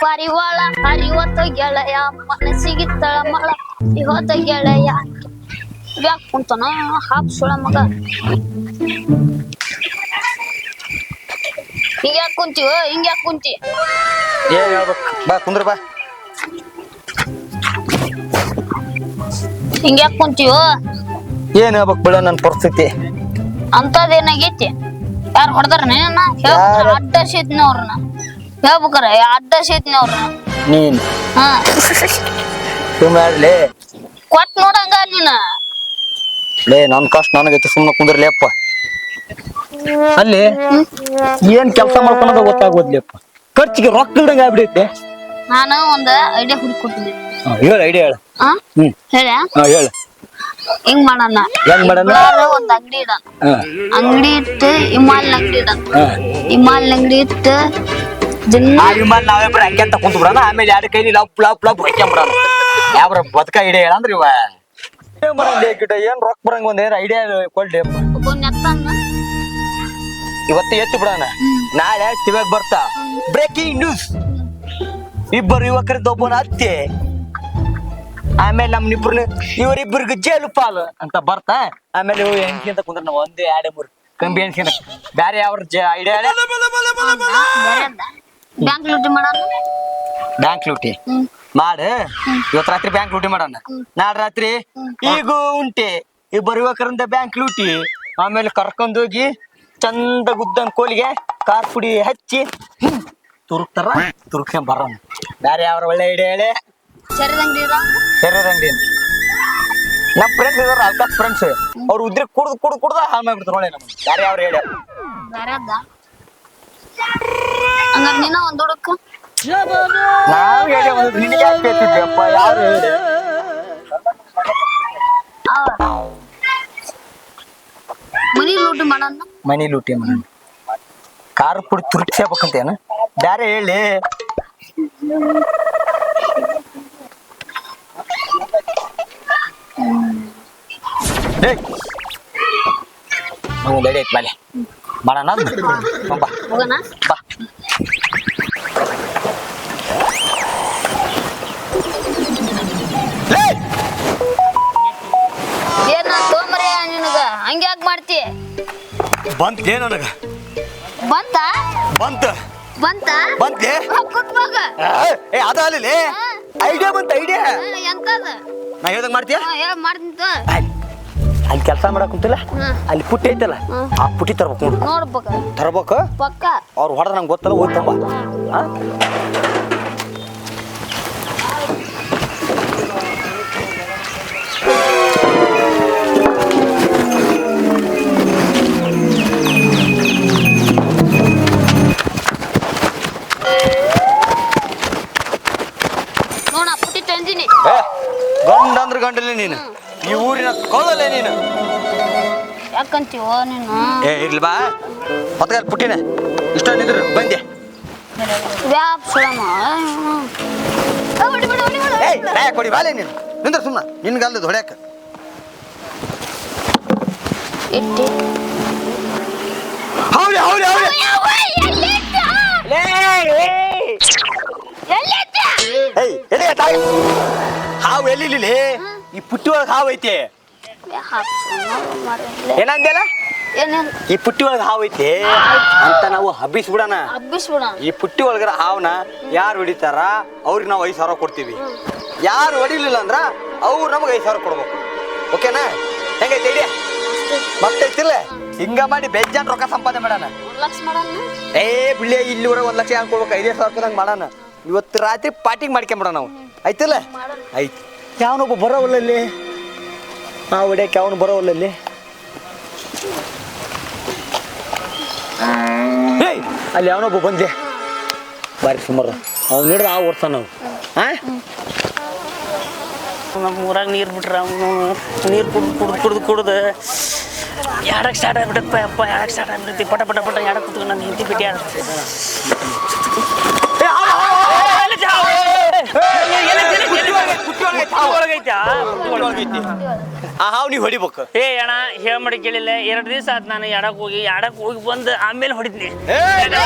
ಪರಿವಾಳ ಹರಿವತ್ತ ಗೆಳೆಯ ಮನಸ್ಸಿಗೆ ತಳಮಳ ಇವತ್ತ ಗೆಳೆಯ ಯಾಕೆ ಕುಂತಾನ ಹಾಪ್ ಸುಳ ಮಗ ಹಿಂಗ್ಯಾಕ್ ಕುಂತೀವ ಹಿಂಗ್ಯಾಕ್ ಕುಂತಿ ಏನ್ ಹೇಳ್ಬೇಕು ಬಾ ಕುಂದ್ರ ಬಾ ಹಿಂಗ್ಯಾಕ್ ಕುಂತೀವ ಏನ್ ಹೇಳ್ಬೇಕು ಬಿಡ ನನ್ನ ಪರಿಸ್ಥಿತಿ ಅಂತದೇನಾಗೈತಿ ಯಾರು ಹೊಡೆದಾರ ನೇನ ಯಾರು? ಅಡ್ಡ ಶೀತ್ನವ್ರನ್ನ ಹೇಳ್ಬೇಕಾರ ಅಡ್ಡ ಶೀತ್ನವ್ರನ್ನ ನೀನ್? ಹಾ. ಸುಮ್ಮನೆ ಕೊಟ್ ನೋಡಂಗ ನೀನ. ಲೇ ನನ್ ಕಷ್ಟ ನನಗೈತಿ ಸುಮ್ಮನೆ ಕುಂದ್ರಲೇಪ್ಪ ಅಲ್ಲಿ ಏನ್ ಕೆಲಸ ಮಾಡ್ಕೊಳೋದ ಗೊತ್ತಾಗೋದ್ಲೇಪ್ಪ ಖರ್ಚಿಗೆ ರೊಕ್ಕ ಇಲ್ದಂಗ ಆಗ್ಬಿಡೈತೆ. ನಾನು ಒಂದ ಐಡಿಯಾ ಹುಡುಕೊಟ್ಟಿದ್ದೆ ಹೇಳ ಐಡಿಯಾ ಹೇಳ. ಹೇಳ? ಹೇಳ. ಹಿಂಗ್ ಮಾಡಣ? ಹೆಂಗ್ ಮಾಡೋಣ? ಒಂದ್ ಅಂಗಡಿ ಇಡ ಅಂಗಡಿ ಇಟ್ಟು ಇಮಾಲ್ ಅಂಗಡಿ ಇಡಣ. ಹಾ. ಇಮಾಲ್ ಅಂಗಡಿ ಇಟ್ಟು ದಿನ ಆ ವಿಮಾನ ನಾವಿಬ್ರು ಹಂಗೆ ಅಂತ ಕುಂತು ಬಿಡೋಣ ಆಮೇಲೆ ಎರಡು ಕೈಲಿ ಲಪ್ ಲಪ್ ಲಪ್ ಹೊಯ್ಕೊಂಬಿಡೋಣ ಯಾವ್ರ ಬದುಕ ಐಡಿಯಾ ಹೇಳಂದ್ರ ಇವ. ಏನ್ ಗಿಡ ಏನ್ ರೊಕ್ಕ ಬರಂಗ ಒಂದ್ ಏನ್ ಐಡಿಯಾ ಕೊಡ್ಲಿ? ಇವತ್ತು ಎತ್ತು ಬಿಡೋಣ. ನಾಳೆ ಟಿವಿಯಾಗ ಬರ್ತಾ. ಬ್ರೇಕಿಂಗ್ ನ್ಯೂಸ್ ಇಬ್ಬರು ಯುವಕರಿದ್ದ ಒಬ್ಬನ ಹತ್ಯೆ. ಆಮೇಲೆ ನಮ್ ಇಬ್ರು ಇವರಿಬ್ಬರಿಗೆ ಜೇಲು ಪಾಲು ಅಂತ ಬರ್ತಾ ಆಮೇಲೆ ಇವು ಹೆಂಡ್ತಿ ಅಂತ ಕುಂದ್ರ ನಾವು ಒಂದೇ ಆಡೆ ಮೂರು. ಕಂಬಿ ಹೆಣ್ಸ್ಕೊಂಡ ಬ್ಯಾರೆ ಯಾವ ಐಡಿಯಾ ಬ್ಯಾಂಕ್ ಲೂಟಿ ಮಾಡೋಣ? ಬ್ಯಾಂಕ್ ಲೂಟಿ? ಹ್ಮ್. ಮಾಡ. ಇವತ್ ರಾತ್ರಿ ಬ್ಯಾಂಕ್ ಲೂಟಿ ಮಾಡೋಣ. ನಾಳೆ ರಾತ್ರಿ ಈಗ ಉಂಟೆ. ಇಬ್ಬರು ಯುವಕರಿಂದ ಬ್ಯಾಂಕ್ ಲೂಟಿ. ಆಮೇಲೆ ಕರ್ಕೊಂಡೋಗಿ ಚಂದ ಗುದ್ದನ್ ಕೋಲಿಗೆ ಕಾರ್ ಪುಡಿ ಹಚ್ಚಿ ತುರುಕ್ತಾರ. ತುರುಕ್ಸ್ಕೊಂಡ್ ಬರೋಣ. ಬ್ಯಾರೆ ಅವ್ರ ಒಳ್ಳೆ ಐಡಿಯಾ ಹೇಳಿ? ಸರಿದ ಅಂಗಡಿ ಇಡ ಶರೀರ ಅಂಗಡಿ ನಮ್ ಫ್ರೆಂಡ್ಸ್ ಇದಾರ ಅಲ್ಕಾಸ್ ಫ್ರೆಂಡ್ಸ್ ಅವ್ರು ಉದ್ರಿ ಕುಡ್ದು ಕುಡ್ದು ಕುಡ್ದ ಹಾಳು ಮಾಡ್ಬಿಡ್ತಾರ ನೋಡಿ ನಮ್ಗೆ. ಬೇರೆ ಯಾವ ಹೇಳಿ. ಬೇರೆ ಅದ ಹಂಗಾರ ನೀನ ಒಂದ್ ಹುಡುಕ? ನಾವ್ ಹೇಳಿ ಒಂದು ನಿನಗೆ ಯಾಕೆ ಕೇಳ್ತಿದ್ಯಪ್ಪ ಯಾರು ಹೇಳಿ. ಮನಿ ಲೂಟಿ ಮಾಡೋಣ? ಮನಿ ಲೂಟಿ ಮಾಡೋಣ. ಕಾರ್ ಪುಡಿ ತುರುಕ್ಸ್ಯಾಬೇಕಂತೇನ ಬ್ಯಾರೆ ಹೇಳಿ. ಐಡಿ ಐತಿ ಬಾಲೆ ಮಾಡೋಣ ಬಾ ಏನ ತೋಮರಿ ನಿನಗ? ಹಂಗ್ಯಾಕ್ ಮಾಡ್ತಿ? ನನಗ. ಬಂತ? ಬಂತ. ಬಂತ? ಬಂತ್ಲೇ ಕುತ್ ಮಗ ಏ ಅದ ಅಲ್ಲಿ ಐಡಿಯಾ ಬಂತ ಐಡಿಯಾ? ಎಂತದ? ನಾ ಹೇಳ್ದಂಗ ಮಾಡ್ತೀಯ? ಹೇಳ ಮಾಡ್ತೀನಿ. ಅಲ್ಲಿ ಕೆಲಸ ಮಾಡಕ್ ಕುಂತಿಲ್ಲ? ಅಲ್ಲಿ ಪುಟ್ಟಿ ಐತಲ್ಲ? ಆ ಪುಟ್ಟಿ ತರ್ಬೇಕು ನೋಡು. ತರ್ಬೇಕ ತರ್ಬೇಕು? ಪಕ್ಕ. ಅವ್ರು ಹೊಡೆದ ನಂಗೆ ಗೊತ್ತಲ್ಲ ಹೋಗಿ ತಮ್ಮ? ನೋಡ ಪುಟ್ಟಿ ತಂದಿನಿ. ಏ ಗಂಡ ಅಂದ್ರೆ ಗಂಡಲೇ ನೀನು ಈ ಊರಿನ ಕೊಳ್ಳಲೇ ನೀನು. ಯಾಕಂತೀವೋ ನೀನು? ಏ ಇರ್ಲಿ ಬಾ. ಮತ್ತೆ ಪುಟ್ಟಿನ. ಇಷ್ಟ ನಿಂದ್ರು ಬಂದೆ ವ್ಯಾಪ್ ಸುಳಮ ಏಯ್ ಕೊಡಿ ಬಾಲೆ ನೀನು. ನಿಂದ್ರ ಸುಮ್ಮನೆ ನಿನ್ಗೆ ಅಲ್ಲದ ಹೊಡ್ಯಾಕ. ಇಟ್ಟಿ. ಹೌದು ಹೌದು ಹೌದು ಏಯ್. ಎಲ್ಲಿ ತಾಯಿ? ಹಾವು ಎಲ್ಲಿ ಈ ಪುಟ್ಟಿ ಒಳಗೆ ಹಾವು ಐತಿ ಏನಂದ್ಯಲ್ಲ? ಈ ಪುಟ್ಟಿ ಒಳಗೆ ಹಾವು ಐತಿ? ಅಂತ ನಾವು ಹಬ್ಬಿಸ್ಬಿಡಣ. ಹಬ್ಬಿಸ್ಬಿಡ ಈ ಪುಟ್ಟಿ ಒಳಗರ ಹಾವನ ಯಾರು ಹೊಡಿತಾರ? ಅವ್ರಿಗೆ ನಾವು ಐದು ಸಾವಿರ ಕೊಡ್ತೀವಿ. ಯಾರು ಹೊಡಿಲಿಲ್ಲ ಅಂದ್ರ ಅವ್ರು ನಮಗೆ ಐದು ಸಾವಿರ ಕೊಡ್ಬೇಕು. ಓಕೆನಾ? ಹೆಂಗೈತೆ ಐಡಿಯಾ? ಮತ್ತೆ ಐತಿಲ್ಲ ಹಿಂಗ ಮಾಡಿ ಬೆಜ್ಜಾನ್ ರೊಕ್ಕ ಸಂಪಾದನೆ ಮಾಡೋಣ. ಏ ಬಿಳಿ ಇಲ್ಲಿವರೆಗೆ ಒಂದು ಲಕ್ಷ ಹಂಗೆ ಕೊಡ್ಬೇಕು? ಐದೇ ಸಾವಿರ ರೂಪಾಯಿ ಮಾಡೋಣ. ಇವತ್ತು ರಾತ್ರಿ ಪಾರ್ಟಿಂಗ್ ಮಾಡ್ಕೊಂಬಿಡೋಣ ನಾವು. ಆಯ್ತಲ್ಲ? ಆಯ್ತು. ಯಾವನೊಬ್ಬ ಬರೋವಲ್ಲಲ್ಲಿ ಆ ಹೊಡ್ಯಕ್ಕೆ ಯಾವನು ಬರೋವಲ್ಲಲ್ಲಿ ಏಯ್ ಅಲ್ಲಿ ಯಾವನೊಬ್ಬ ಬಂದೆ ಬಾರಿ ಸುಮಾರು ಅವ್ನು ಹಿಡ್ದು ಆ ಓಡ್ತಾನ ನಾವು ಹಾಂ ನಮ್ಮ ಊರಾಗ ನೀರು ಬಿಟ್ರೆ ಅವನು ನೀರು ಕುಡ್ದು ಕುಡ್ದು ಕುಡ್ದು ಕುಡ್ದು ಎರಡಕ್ಕೆ ಸ್ಟಾರ್ಟ್ ಆಗ್ಬಿಟ್ಟಪ್ಪ ಅಪ್ಪ ಎರಡಕ್ಕೆ ಸ್ಟಾರ್ಟ್ ಆಗ್ಬಿಟ್ಟೈತಿ ಪಟ ಪಟ ಪಟ ಎಡಕ್ಕೆ ಕೂತ್ಕೊಂಡು ನಾನು ಹಿಂದಿ ಬಿಟ್ಟು ಆಡ್ತೀನಿ ಆ, ಹಾವು ನೀವು ಹೊಡಿಬೇಕು. ಏ ಅಣ್ಣ ಹೇಳ್ ಮಾಡಿ ಕೇಳಿಲ್ಲ. ಎರಡು ದಿವಸ ಆತ್ ನಾನು ಎಡಕ್ ಹೋಗಿ ಎಡಕ್ ಹೋಗಿ ಬಂದು ಆಮೇಲೆ ಬಾ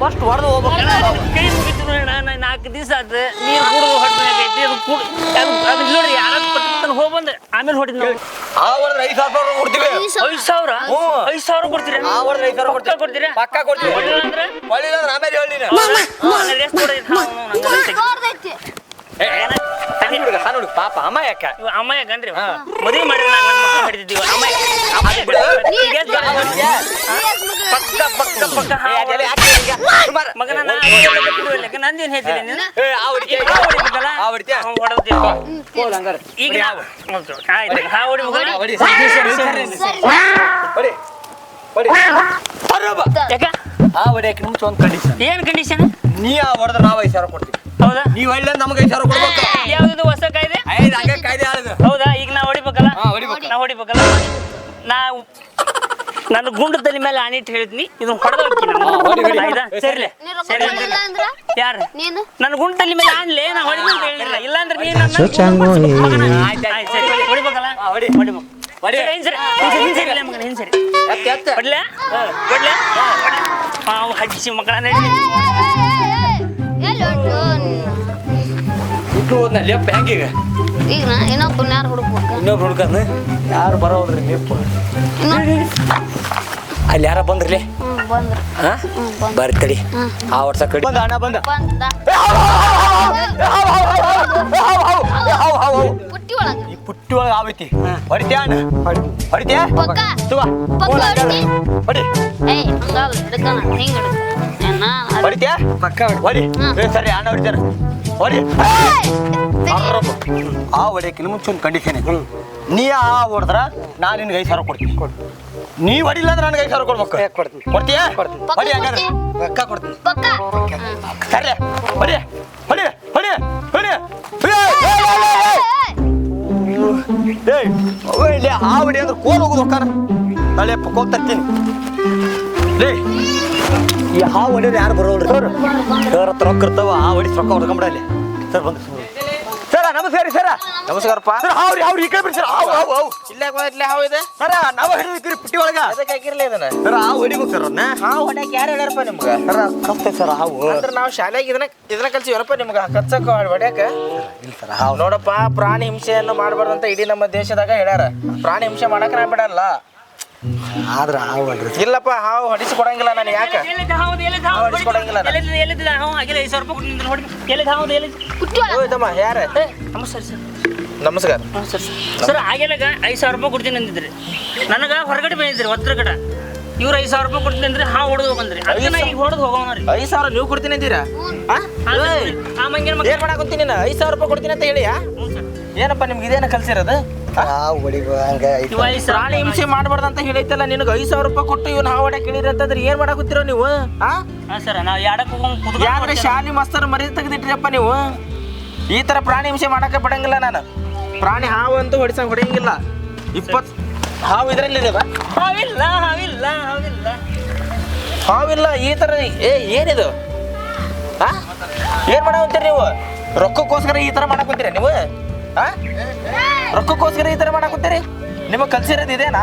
ಫಸ್ಟ್ ಹೊಡೆದು ಹೋಗ್ಬೇಕು. ಕೈ ಮುಗಿತು ಅಣ್ಣ ನಾ ನಾಲ್ಕು ದಿವಸ ಆತ. ನೀರು ಕುಡಿದು ಹೊಡ್ಬೇಕಾಯ್ತಿ ಅದು ಕುಡ್ ಅದು ನೋಡ್ರಿ ಯಾರ ಪಟ್ಟ ಹೋಗಿ ಬಂದು ಆಮೇಲೆ ಹೊಡಿದ್ ನಾವು ಆ ಹೊಡೆದ್ರೆ ಐದು ಸಾವಿರ ರೂಪಾಯಿ ಕೊಡ್ತೀವಿ. ಐದು ಸಾವಿರ. ಹ್ಞೂ. ಐದು ಸಾವಿರ ಕೊಡ್ತೀರಾ? ಆ ಹೊಡೆದ್ರೆ ಐದು ಸಾವಿರ ಪಕ್ಕ ಕೊಡ್ತೀರಿ ಕೊಡ್ತೀರಾ? ಪಕ್ಕ ಕೊಡ್ತೀವಿ. ಹೊಡಿಲಿಲ್ಲ ಅಂದ್ರೆ? ಹೊಡಿಲ್ಲ ಅಂದ್ರೆ ಆಮೇಲೆ ಹೇಳಿ? ರೆಸ್ಟ್ ಕೊಡೈತಿ ಹಾವು ನಂಗೆ ಅನ್ಸೈತಿ. ನೋಡ್ದೈತಿ ಏ, ಏನ? ಸಣ್ಣ ಹುಡುಗ ಸಣ್ಣ ಹುಡುಗ ಪಾಪ ಅಮ್ಮ ಯಾಕ ಇವ ಅಮ್ಮಯ್ಯ ಗಂಡ್ರಿ. ಮದುವೆ ಮಾಡಿ ಅಮ್ಮಯ್ಯ. ಈಗ ಎದ್ದು ಪಕ್ಕ ಪಕ್ಕ ಪಕ್ಕ ಹಾವು ಏ, ಅದೆಲ್ಲ ಯಾಕೆ ಹಿಂಗೆ? ಸುಮಾರು. ಮಗನ ನಾ. ನಂದೇನ್ ಹೇಳ್ತೀನಿ ನೀನು ಏ, ಆ ಹೊಡಿತೀಯ? ಈಗ ಹಾವು ಹೊಡಿಬೇಕಲ್ಲ? ಆ ಹೊಡಿತೀಯ? ಅವ್ನು ಹೊಡೆದ್ವಿ. ಹೋಗ್ ಹಂಗಾರೆ. ಈಗ ಹೊಡಿ ಹೌದು. ಆಯ್ತು. ಹಾವು ಹೊಡಿಬೇಕಲ್ಲ? ಹೊಡಿ. ಸರಿ, ಸರಿ, ಸರಿ, ಸರಿ. ಸರಿ ಹೊಡಿ. ಹೊಡಿ. ಬರೋಬ್ಬ. ಯಾಕ ಆ ಹೊಡಿಯಕ್ಕೆ ಮುಂಚೆ ಒಂದು ಕಂಡೀಷನ್ ಏನ್ ಕಂಡೀಷನ್ ನೀ ಆ ಹೊಡೆದ್ರೆ ನಾವು ಐದು ಸಾವಿರ ಕೊಡ್ತೀವಿ ಹೌದಾ? ನೀವ್ ಹೊಳ್ಳಿ ನಮಗೆ ಐದು ಸಾವಿರ ಕೊಡ್ಬೇಕು. ಯಾವ್ದು ಹೊಸ ಕಾಯ್ದೆ? ಐದು ಹಂಗೆ ಕಾಯ್ದೆ ಆಳಿದು. ಹೌದಾ? ಈಗ ನಾ ಹೊಡಿಬೇಕಲ್ಲ? ಹಾ, ಹೊಡಿಬೇಕು. ನಾ ಹೊಡಿಬೇಕಲ್ಲ? ನಾ ನನ್ನ ಗುಂಡು ತಲೆ ಮೇಲೆ ಆಣಿಟ್ಟು ಹೇಳಿದ್ನಿ. ಇದನ್ನ ಹೊಡೆದ ಹೊಡಿ, ಹೊಡಿ. ಆಯ್ತಾ? ಸರಿಲೆ. ನೀ ರೊಕ್ಕ ಸರಿ ಕೊಡಲಿಲ್ಲ ಅಂದ್ರ? ಯಾರು? ನೀನು? ನನ್ನ ಗುಂಡು ತಲೆ ಮೇಲೆ ಆನ್ಲೆ ನಾ ಹೊಡಿದು ಅಂತ ಹೇಳಿಲ್ಲ. ನೀನು ನನ್ನ. ಆಯ್ತು, ಆಯ್ತು. ಆಯ್ತು, ಸರಿ ಹೊಡಿಬೇಕಲ್ಲ? ಹಾ, ಹೊಡಿ. ಹೊಡಿಬೇಕು. ಹೊಡಿ. ಸರಿ, ಹಿಂಸರಿ ಹಿಂಸರಿ ಹಿಂಸರಿ ಮಗನ ಹಿಂಸರಿ ಎತ್ತ ಎತ್ತ. ಹೊಡ್ಲೆ ಹೊಡ್ಲೆ ಹಾವು ಹಡ್ಸಿ ಮಕ್ಕಳ ನಡಿ ಇಟ್ಟು ಹೋದ್ನ ಲೆಪ್ಪ ಹೆಂಗೀಗ ಈಗ? ನಾ ಇನ್ನೊಬ್ಬ ಯಾರು ಹುಡುಕ್ಬೇಕು? ಇನ್ನೊಬ್ರು ಹುಡ್ಕಂದು ಯಾರು ಬರೋಲ್ರಿ ಲೆಪ್ಪ ಇನ್ನೊಬ್ಬ ಅಲ್ಲಿ ಯಾರ ಬಂದ್ರಿ? ಬಂದ್ರು. ಹಾ? ಹ್ಞೂ ಬಂದ್ರು. ಬರ್ರಿ ತಡಿ. ಆ ವರ್ಷ ಕಡಿ. ಬಂದ ಅಣ್ಣ ಬಂದ. ಬಂದ. ಪುಟ್ಟಿ ಒಳಗೆ ಆವೈತಿ ಹೊಡಿತ್ಯಾ ಅಣ್ಣ ಹೊಡಿತ್ಯಾ ಪಕ್ಕ ತುವ ಪಕ್ಕ ಹೊಡ್ತಿ? ಹೊಡಿ ಏಯ್ ಹಂಗಲ್ಲ ಹಿಡ್ಕಣ ಹಿಂಗ್ ಹಿಡ್ಕ ಏನ ಹೊಡಿತ್ಯಾ ಪಕ್ಕ ಹೊಡಿ ಏ, ಸರಿ ಅಣ್ಣ ಹೊಡಿತಾರ ಹೊಡಿ ಅರ್ರಪ್ಪ. ಆ ಹೊಡಿಯಕ್ಕೆ ಮುಂಚೆ ಒಂದು ಕಂಡೀಷನ್ ಐತಿ ನೀ ಆ ಹೊಡೆದ್ರ ನಾನು ನಿನ್ಗೆ ಐದು ಸಾವಿರ ಕೊಡ್ತೀನಿ ನೀ ಹೊಡಿಲ್ಲ ಅಂದ್ರೆ ನನಗೆ ಐದು ಸಾವಿರ ಕೊಡ್ಬೇಕು ಕೊಡ್ತೀನಿ ಕೊಡ್ತೀಯಾ ಹೊಡಿ ಹಂಗಾದ್ರೆ ಪಕ್ಕ ಕೊಡ್ತೀನಿ ಪಕ್ಕ ಸರಿ ಹೊಡಿ ಹೊಡಿ ಹೊಡಿ ಹೊಡಿ ಏಯ್, ಅವ ಇಲ್ಲಿ ಆ ಹೊಡಿ ಅಂದ್ರೆ ಕೋಲ್ ಹೋಗುದು ಹೋಗ್ತಾರ ತಲೆಯಪ್ಪ ಕೋಲ್ ತರ್ತೀನಿ ಲೇ, ಈ ಹಾವು ಯಾರು ಬರೋಲ್ರಿ ಸರ್ ಸರ್, ಹತ್ರ ರೊಕ್ಕ ಇರ್ತಾವ ಆ ಹೊಡಿ ರೊಕ್ಕ ಹೊಡ್ಕೊಂಬಿಡಲ್ಲಿ ಸರ್ ಬಂದ್ರಿ ಸರ್, ನಮಸ್ಕಾರ ನಮಸ್ಕಾರಪ್ಪ. ಸರ್ ಹಾವ್ರಿ ಹಾವ್ರಿ ಈ ಕಡೆ ಬಿಡಿ ಸರ್. ಹಾವು ಹಾವು ಹಾವು. ಇಲ್ಲೇ ಬಂದಿಟ್ಲೆ ಹಾವು ಇದೆ. ಸರ ನಾವು ಹಿಡಿದಿರ್ತೀರಿ ಪುಟ್ಟಿ ಒಳಗ. ಅದಕ್ಕೆ ಹಾಕಿರ್ಲಿ ಇದನ್ನ. ಸರ್ ಹಾವು ಹಿಡಿಬೇಕು ಸರ್ ಅದನ್ನ ಹಾವು ಹೊಡ್ಯಾಕ ಯಾರು ಹೇಳ್ಯಾರಪ್ಪ ನಿಮ್ಗೆ? ಸರ ಕಷ್ಟ ಸರ್ ಹಾವು. ಅಂದ್ರೆ ನಾವು ಶಾಲೆಗೆ ಇದನ್ನ ಇದನ್ನ ಕಲ್ಸಿವರಪ್ಪ ನಿಮ್ಗೆ ಕಚ್ಚಕ್ಕ ಹೊಡ್ಯಾಕ. ಇಲ್ಲ ಸರ್ ಹಾವು. ನೋಡಪ್ಪ ಪ್ರಾಣಿ ಹಿಂಸೆಯನ್ನು ಮಾಡಬಾರ್ದಂತ ಇಡೀ ನಮ್ಮ ದೇಶದಾಗ ಹೇಳ್ಯಾರ. ಪ್ರಾಣಿ ಹಿಂಸೆ ಮಾಡಕ್ ನಾ ಬಿಡಲ್ಲ. ಆದ್ರೆ ಹಾವು ಅಲ್ರಿ ಇಲ್ಲಪ್ಪ ಹಾವು ಹೊಡಿಸಿ ಕೊಡಂಗಿಲ್ಲ ನಾನು ಯಾಕೆ ಹೌದು ಹೊಡಿಸ್ಕೊಡಂಗಿಲ್ಲ ನಾನು. ಎಲ್ಲಿದ್ದ ಪುಟ್ಟಿ ಯಾರ? ನಮಸ್ಕಾರ ಸರ್. ನಮಸ್ಕಾರ. ಸರ್. ಸರ್ ಆಗಿಲ್ಲಾಗ ಐದು ಸಾವಿರ ರೂಪಾಯಿ ಕೊಡ್ತೀನಿ ಅಂದಿದ್ರಿ. ನನಗೆ ಹೊರಗಡೆ ಬಂದಿದ್ರಿ ಒತ್ತರ ಕಡೆ. ಇವ್ರು ಐದು ಸಾವಿರ ರೂಪಾಯಿ ಕೊಡ್ತೀನಿ ಅಂದ್ರೆ ಹಾವು ಹೊಡೆದು ಹೋಗಂದ್ರಿ. ಅದಕ್ಕೆ ಈಗ ಹೊಡೆದು ಹೋಗೋಣ ರೀ ಐದು ಸಾವಿರ ನೀವು ಕೊಡ್ತೀನಿ ಅಂತೀರಾ ಆ? ಏಯ್, ಆ ಮಂಗಿನ ಮಗ. ಏನ್ ಮಾಡಾಕೊಂತೀನಿ ಐದು ಸಾವಿರ ರೂಪಾಯಿ ಕೊಡ್ತೀನಿ ಅಂತ ಹೇಳಿಯಾ? ಹ್ಞೂ ಸರ್. ಏನಪ್ಪ ನಿಮ್ಗೆ ಇದೇನ ಕಲ್ಸಿರೋದು? ಹಾವು ಹೊಡಿಬ ಹಂಗ ಐತಿ? ಪ್ರಾಣಿ ಹಿಂಸೆ ಮಾಡಬಾರ್ದು ಅಂತ ಹೇಳೈತಲ್ಲ ನಿನಗೆ ಐದು ಸಾವಿರ ರೂಪಾಯಿ ಕೊಟ್ಟು ಇವ್ನ ಹಾವು ಹೊಡ್ಯಾಕ ಹೇಳಿರಿ ಅಂತಂದ್ರೆ ಏನ್ ಮಾಡಾಕತ್ತೀರೋ ನೀವು ಆ? ಹಾಂ ಸರ್ ನಾವು ಶಾಲಿ ಮಾಸ್ತರ್ ಮರಿ ತೆಗೆದಿಟ್ರಿಯಪ್ಪ ನೀವು. ಈ ತರ ಪ್ರಾಣಿ ಹಿಂಸೆ ಮಾಡಕ್ಕೆ ಬಿಡಂಗಿಲ್ಲ ನಾನು. ಪ್ರಾಣಿ ಹಾವು ಅಂತೂ ಹೊಡಿಸಂಗ್ ಹೊಡೆಯಂಗಿಲ್ಲ. ಇಪ್ಪತ್ ಹಾವು ಇದ್ರಲ್ಲಿ ಹಾವಿಲ್ಲ ಹಾವಿಲ್ಲ ಹಾವಿಲ್ಲ. ಹಾವಿಲ್ಲ ಈ ತರ ಏ ಏನಿದು? ಆ? ಏನ್ ಮಾಡಾಕಂತೀರಿ ನೀವು? ರೊಕ್ಕಕ್ಕೋಸ್ಕರ ಈ ತರ ಮಾಡಾಕಂತೀರಿ ನೀವು? ಆ? ರೊಕ್ಕಕ್ಕೋಸ್ಕರ ಈ ಥರ ಮಾಡಾಕಂತೀರಿ ನಿಮಗೆ ಕಲ್ಸಿರೋದು ಇದೇನಾ?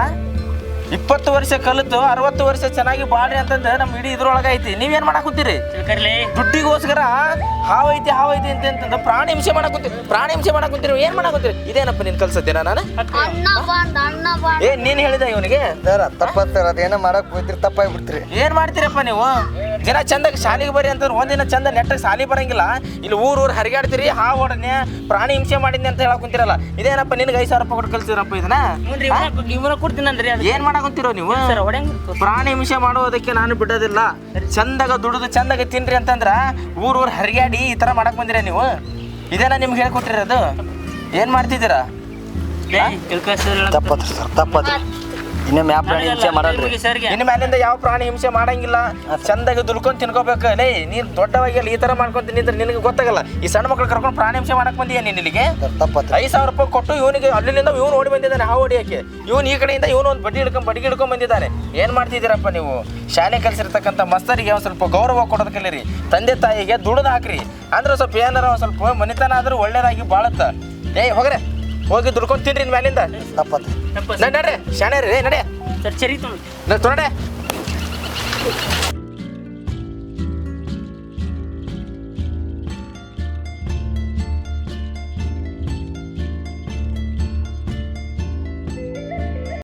ಇಪ್ಪತ್ತು ವರ್ಷ ಕಲಿತು ಅರವತ್ತು ವರ್ಷ ಚೆನ್ನಾಗಿ ಬಾಳ್ರಿ ಅಂತಂದ್ರೆ ನಮ್ಮ ಇಡೀ ಇದ್ರೊಳಗೆ ಐತಿ ನೀವೇನು ಮಾಡಾಕಂತೀರಿ ತಿಳ್ಕರ್ಲಿ. ದುಡ್ಡಿಗೋಸ್ಕರ ಹಾವು ಹಾವೈತಿ ಹಾವು ಐತಿ ಅಂತ ಅಂತಂದು ಪ್ರಾಣಿ ಹಿಂಸೆ ಮಾಡಕ್ ಕುಂತೀರಿ. ಪ್ರಾಣಿ ಹಿಂಸೆ ಮಾಡಕ್ ಏನು ಏನ್ ಮಾಡಕ್ ನಿನ್ ಇದೇನಪ್ಪ ನೀನ್? ಕಲ್ಸತ್ತೇನ ನಾನು ಏ ನೀನ್ ಹೇಳಿದ ಇವನಿಗೆ? ಸರ್ ತಪ್ಪತ್ ಅದೇನ ಮಾಡಕ್ ಹೋಯ್ತಿರಿ ತಪ್ಪಾಗಿ ಬಿಡ್ತೀರಿ ಏನ್ ಮಾಡ್ತೀರಪ್ಪ ನೀವು? ದಿನ ಚಂದಕ್ಕೆ ಶಾಲೆಗೆ ಬರ್ರಿ ಅಂತಂದ್ರೆ ಒಂದಿನ ಚಂದ ನೆಟ್ಟಗೆ ಶಾಲಿ ಬರಂಗಿಲ್ಲ. ಇಲ್ಲಿ ಊರ್ ಊರ್ ಹರಿಗಾಡ್ತೀರಿ ಹಾ ಹೊಡನೆ ಪ್ರಾಣಿ ಹಿಂಸೆ ಮಾಡಿದ್ನಿ ಅಂತ ಹೇಳಕ್ ಕುಂತಿರಲ್ಲ. ಇದೇನಪ್ಪ ನಿನ್ಗೆ ಐದು ಸಾವಿರ ರೂಪಾಯಿ ಕೊಟ್ಟು ಕಲ್ಸಿರಪ್ಪ ಇದನ್ನ? ಇವ್ರ ಇವನ ಇವನ ಕೊಡ್ತೀನಿ ಅಂದ್ರಿ ಏನ್ ಮಾಡಕ್ ಕುಂತಿರೋ ನೀವು? ಪ್ರಾಣಿ ಹಿಂಸೆ ಮಾಡೋದಕ್ಕೆ ನಾನು ಬಿಡೋದಿಲ್ಲ. ಚಂದಾಗ ದುಡಿದು ಚಂದಾಗ ತಿನ್ರಿ ಅಂತಂದ್ರ ಊರ್ ಊರ್ ಹರಿಗಾಡಿ ಈ ತರ ಮಾಡಕ್ ಬಂದಿರ ನೀವು? ಇದೆಲ್ಲ ನಿಮ್ಗೆ ಹೇಳ್ಕೊಟ್ಟಿರೋದು? ಏನ್ ಮಾಡ್ತಿದ್ದೀರಾ? ತಪ್ಪತ್ರಿ ಸರ್ ತಪ್ಪತ್ರಿ. ಇನ್ನೊಮ್ಮೆ ಯಾವ ಪ್ರಾಣಿ ಹಿಂಸೆ ಮಾಡಲ್ರಿ. ಸರ್ಗೆ. ಮ್ಯಾಲಿಂದ ಮೇಲಿಂದ ಯಾವ ಪ್ರಾಣಿ ಹಿಂಸೆ ಮಾಡಂಗಿಲ್ಲ. ಚಂದಾಗ ದುಡ್ಕೊಂಡು ತಿನ್ಕೋಬೇಕು. ಲೇ ನೀನ್ ದೊಡ್ಡವಾಗಿ ಈ ತರ ಮಾಡ್ಕೊಂತ ನಿಂದ್ರೆ ನಿನಗೆ ಗೊತ್ತಾಗಲ್ಲ. ಈ ಸಣ್ಣ ಮಕ್ಳು ಕರ್ಕೊಂಡು ಪ್ರಾಣಿ ಹಿಂಸೆ ಮಾಡಕ್ ಬಂದಿಯಾ ನೀನ್ ಇಲ್ಲಿಗೆ? ಐದು ಸಾವಿರ ರೂಪಾಯಿ ಕೊಟ್ಟು ಇವನಿಗೆ ಅಲ್ಲಿಂದ ಇವನು ಓಡಿ ಬಂದಿದ್ದಾನೆ ಹಾವು ಹೊಡಿಯಕ್ಕೆ. ಇವನು ಈ ಕಡೆಯಿಂದ ಇವನು ಒಂದು ಬಡ್ಡಿ ಹಿಡ್ಕೊಂಡು ಬಡ್ಡಿ ಹಿಡ್ಕೊಂಡ್ ಬಂದಿದ್ದಾನೆ. ಏನ್ ಮಾಡ್ತಿದ್ದೀರಪ್ಪ ನೀವು? ಶಾಲೆ ಕಲ್ಸಿರ್ತಕ್ಕಂಥ ಮಸ್ತರಿಗೆ ಒಂದ್ ಸ್ವಲ್ಪ ಗೌರವ ಕೊಡೋದ್ ಕಲೀರಿ. ತಂದೆ ತಾಯಿಗೆ ದುಡ್ದು ಹಾಕ್ರಿ. ಅಂದ್ರೆ ಸ್ವಲ್ಪ ಏನಾರ ಒಂದ್ ಸ್ವಲ್ಪ ಮನಿತನ ಆದ್ರೂ ಒಳ್ಳೇದಾಗಿ ಬಾಳತ್ತ. ಏಯ್ ಹೋಗ್ರೆ. ಹೋಗಿ ದುಡ್ಕೊಂಡ್ ತಿನ್ರಿ ಇನ್ ಮ್ಯಾಲಿಂದ. ತಪ್ಪತ್ತ. ನಡ್ರಿ ಶಾಣೆ ರೀ ನಡೆ ಸರ್ ಸರಿ ತೊಗೊಂಡು ನಡೆ ತೊಗೊಂಡೆ.